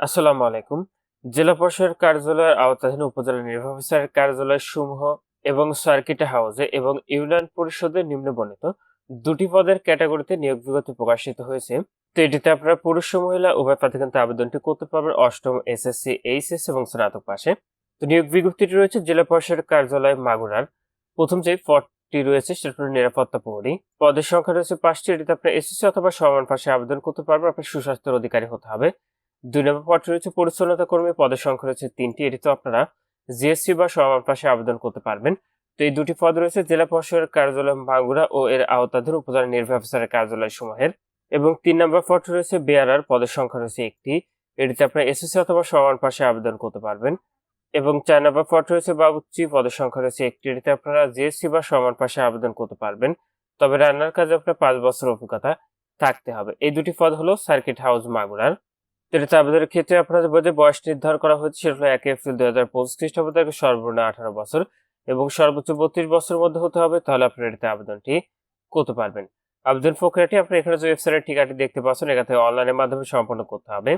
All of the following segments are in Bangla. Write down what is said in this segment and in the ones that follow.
আসসালামু আলাইকুম। জেলা পরিষদের কার্যালয়ের আওতাধীন উপজেলা নির্বাহী অফিসারের কার্যালয় সমূহ এবং সার্কিট হাউসে এবং ইউনিয়ন পরিষদের নিম্নবর্ণিত দুটি পদের ক্যাটাগরিতে নিয়োগ বিজ্ঞপ্তি প্রকাশিত হয়েছে। তো এটিতে আপনারা পুরুষ মহিলা, উভয় প্রার্থী কিন্তু আবেদনটি করতে পারবেন অষ্টম এসএসসি, এইচএস এবং স্নাতক পাশে। তো নিয়োগ বিজ্ঞপ্তিটি রয়েছে জেলা পরিষদের কার্যালয় মাগুরার। প্রথম যে পদটি রয়েছে সেটা নিরাপত্তা প্রহরী পদের সংখ্যা রয়েছে পাঁচটি। এটিতে আপনার এসএসসি অথবা সমান পাশে আবেদন করতে পারবেন। আপনার সুস্বাস্থ্যের অধিকারী হতে হবে। দুই নম্বর পদটি রয়েছে পরিচ্ছন্নতা কর্মী পদের সংখ্যা রয়েছে তিনটি। এটিতে আপনারা জিএসসি বা সমান পাশে আবেদন করতে পারবেন। তো এই দুটি পদ রয়েছে জেলা পরিষদের কার্যালয় মাগুরা ও এর আওতাধীন উপজেলা নির্বাহী অফিসারের কার্যালয় সমূহের। এবং তিন নম্বর পদটি রয়েছে বেয়ারার পদের সংখ্যা রয়েছে একটি। এটিতে আপনারা এসএসসি অথবা সমান পাশে আবেদন করতে পারবেন। এবং চার নম্বর পদ রয়েছে বাবুচি পদের সংখ্যা রয়েছে একটি। এটিতে আপনারা জিএসসি বা সমান পাশে আবেদন করতে পারবেন। তবে রান্নার কাজে আপনার পাঁচ বছর অভিজ্ঞতা থাকতে হবে। এই দুটি পদ হলো সার্কিট হাউস মাগুরার আবেদনের ক্ষেত্রে আপনাদের যে বয়স নির্ধারণ করা হয়েছে, সেটা হলো এক এপ্রিল দুই হাজার পঁচিশ খ্রিস্টাব্দ থেকে সর্বনিম্ন আঠারো বছর এবং সর্বোচ্চ বত্রিশ বছরের মধ্যে হতে হবে, তাহলে আপনার এটাতে আবেদনটি করতে পারবেন। আবেদন প্রক্রিয়াটি আপনি এখানে যে ওয়েবসাইটের ঠিকাটি দেখতে পাচ্ছেন এখান থেকে অনলাইনের মাধ্যমে সম্পন্ন করতে হবে।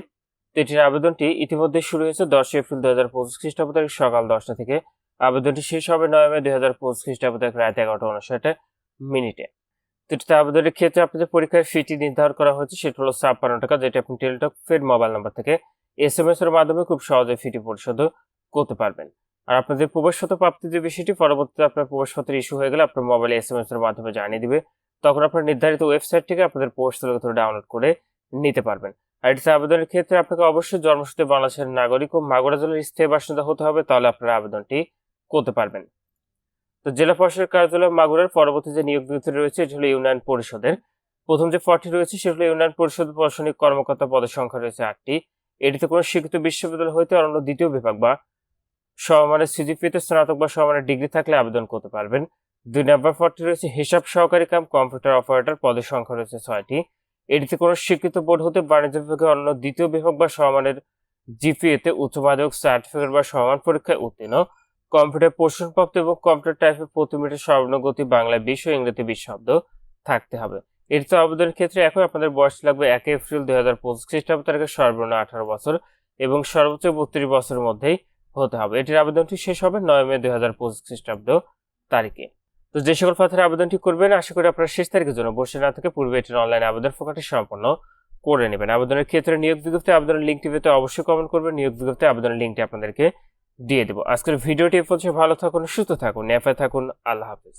তো এটির আবেদনটি ইতিমধ্যে শুরু হয়েছে দশ এপ্রিল দুই হাজার পঁচিশ খ্রিস্টাব্দ থেকে সকাল দশটা থেকে। আবেদনটি শেষ হবে নয় মে দুই হাজার পঁচিশ খ্রিস্টাব্দ থেকে রাত এগারোটা উনষাট মিনিটে। এটাতে আবেদনের ক্ষেত্রে আপনাদের পরীক্ষার ফিটি নির্ধারণ করা হয়েছে, সেটা হলো ছাপ্পান্ন টাকা, যেটা আপনি টেলিটক ফেড মোবাইল নাম্বার থেকে এস এম এস এর মাধ্যমে খুব সহজে ফিটি পরিশোধ করতে পারবেন। আর আপনাদের প্রবেশপত্র প্রাপ্তির যে বিষয়টি, পরবর্তীতে আপনার প্রবেশপত্র ইস্যু হয়ে গেলে আপনার মোবাইলে এস এম এস এর মাধ্যমে জানিয়ে দিবে। তখন আপনার নির্ধারিত ওয়েবসাইট থেকে আপনাদের প্রবেশপত্র ডাউনলোড করে নিতে পারবেন। আর এটিতে আবেদনের ক্ষেত্রে আপনাকে অবশ্যই জন্মসূত্রে বাংলাদেশের নাগরিক ও মাগুরা জেলার স্থায়ী বাসিন্দা হতে হবে, তাহলে আপনারা আবেদনটি করতে পারবেন। তো জেলা পরিষদের কার্যালয় মাগুরার পরবর্তী যে নিয়োগ বিজ্ঞপ্তি রয়েছে, এটি হলো ইউনিয়ন পরিষদের। প্রথম যে পদটি রয়েছে, সেটি হলো ইউনিয়ন পরিষদ প্রশাসনিক কর্মকর্তা পদের সংখ্যা রয়েছে আটটি। এটিতে কোনো শিক্ষিত বিশ্ববিদ্যালয় হইতে অন্য দ্বিতীয় বিভাগ বা সমমানের সিজিপিতে স্নাতক বা সমমানের ডিগ্রি থাকলে আবেদন করতে পারবেন। দুই নম্বর পদটি রয়েছে, হিসাব সহকারী কাম কম্পিউটার অপারেটর পদের সংখ্যা রয়েছে ছয়টি। এটিতে কোনো স্বীকৃত বোর্ড হতে বাণিজ্য বিভাগে অন্য দ্বিতীয় বিভাগ বা সমমানের জিপিএতে উচ্চ মাধ্যমিক, সার্টিফিকেট বা সমান পরীক্ষায় উত্তীর্ণ। কম্পিউটার প্রশ্নপ্রাপ্ত এবং কম্পিউটার টাইপের প্রতি মিনিটে সর্বনগতি বাংলা বিশ ও ইংরেজি বিশ শব্দ থাকতে হবে। এর তো আবেদনের ক্ষেত্রে এখন আপনাদের বয়স লাগবে এক এপ্রিল দুই হাজার পঁচিশ খ্রিস্টাব্দ তারিখে সর্বনিম্ন আঠারো বছর এবং সর্বোচ্চ বত্রিশ বছরের মধ্যেই হতে হবে। এটির আবেদনটি শেষ হবে নয় মে দুই হাজার পঁচিশ খ্রিস্টাব্দ তারিখে। তো যে সকল পাথরের আবেদনটি করবেন, আশা করি আপনারা শেষ তারিখের জন্য বসে না থেকে পূর্বে এটির অনলাইন আবেদন ফোকাটি সম্পন্ন করে নেবেন। আবেদনের ক্ষেত্রে নিয়োগ বিজ্ঞপ্তি আবেদনের লিঙ্কটি পেতে অবশ্যই কমেন্ট করবেন। নিয়োগ বিজ্ঞপ্তি আবেদনের লিঙ্কটি আপনাদেরকে দিয়ে দেবো। আজকের ভিডিওটি পর্যন্ত। ভালো থাকুন সুস্থ থাকুন নেফে থাকুন। আল্লাহ হাফিজ।